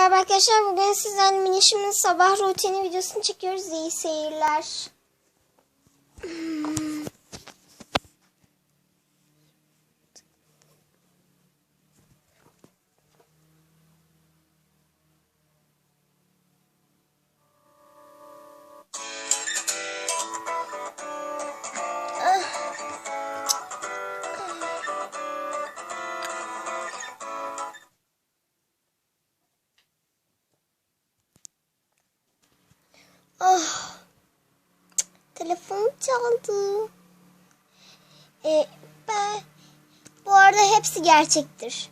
merhaba arkadaşlar. Bugün sizden minişimin sabah rutini videosunu çekiyoruz. İyi seyirler. Ah. Telefonum çaldı. E, ben bu arada hepsi gerçektir.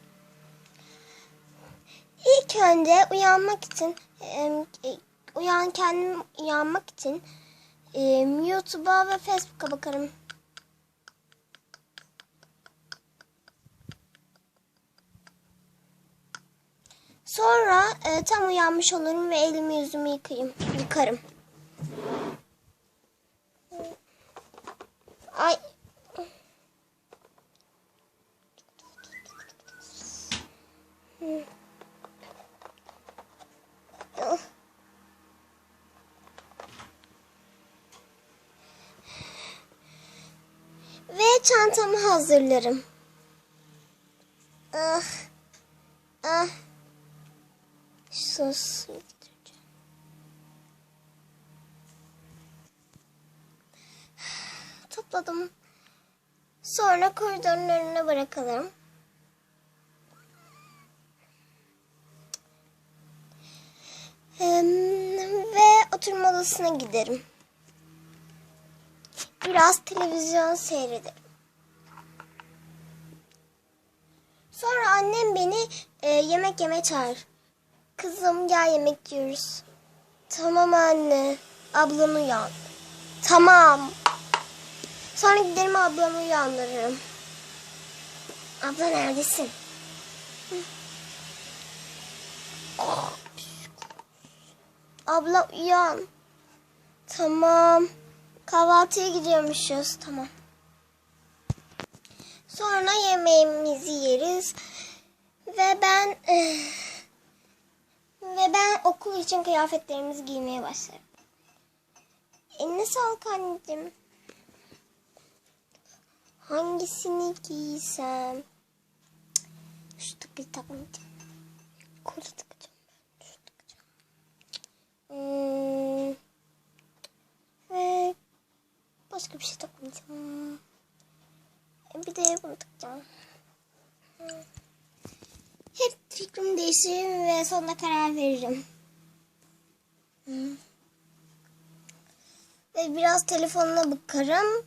İlk önce uyanmak için e, uyan kendim uyanmak için e, YouTube'a ve Facebook'a bakarım. Sonra e, tam uyanmış olurum ve elimi yüzümü yıkayım, yıkarım. Çantamı hazırlarım. Ah. Ah. Sus. Topladım. Sonra koridorun önüne bırakalım. Em, Ve oturma odasına giderim. Biraz televizyon seyrederim. Annem beni e, yemek yemeye çağırır. Kızım gel yemek yiyoruz. Tamam anne. Ablam uyan. Tamam. Sonra giderim ablamı uyandırırım. Abla neredesin? Abla uyan. Tamam. Kahvaltıya gidiyormuşuz. Tamam. Sonra yemeğimizi yeriz. Ve ben... ve ben okul için kıyafetlerimizi giymeye başlarım. Eline sağlık anneciğim. Hangisini giysem? Şu takıyı takmayacağım. Kolu takacağım ben. Şu takacağım. Hmm. Ve başka bir şey takmayacağım. Bir de bunu takacağım. Hmm. Fikrimi değiştiririm ve sonunda karar veririm. Ve biraz telefonuna bakarım.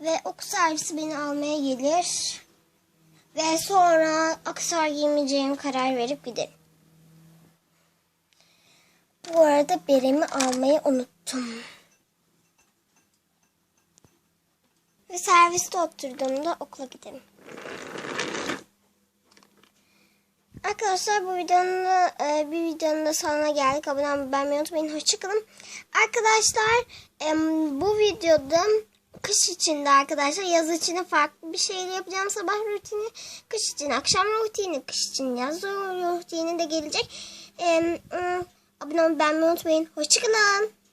Ve okul servisi beni almaya gelir. Ve sonra aksesuar giymeyeceğim karar verip giderim. Bu arada beremi almayı unuttum. Ve serviste oturduğumda okula giderim. Arkadaşlar bu videonun da, e, bir videonun da sonuna geldik. Abone olmayı beğenmeyi unutmayın. Hoşçakalın. Arkadaşlar em, bu videoda kış içinde arkadaşlar yaz için farklı bir şeyler yapacağım. Sabah rutini, kış için akşam rutini, kış için yaz rutini de gelecek. Em, ım, abone olmayı beğenmeyi unutmayın. Hoşçakalın.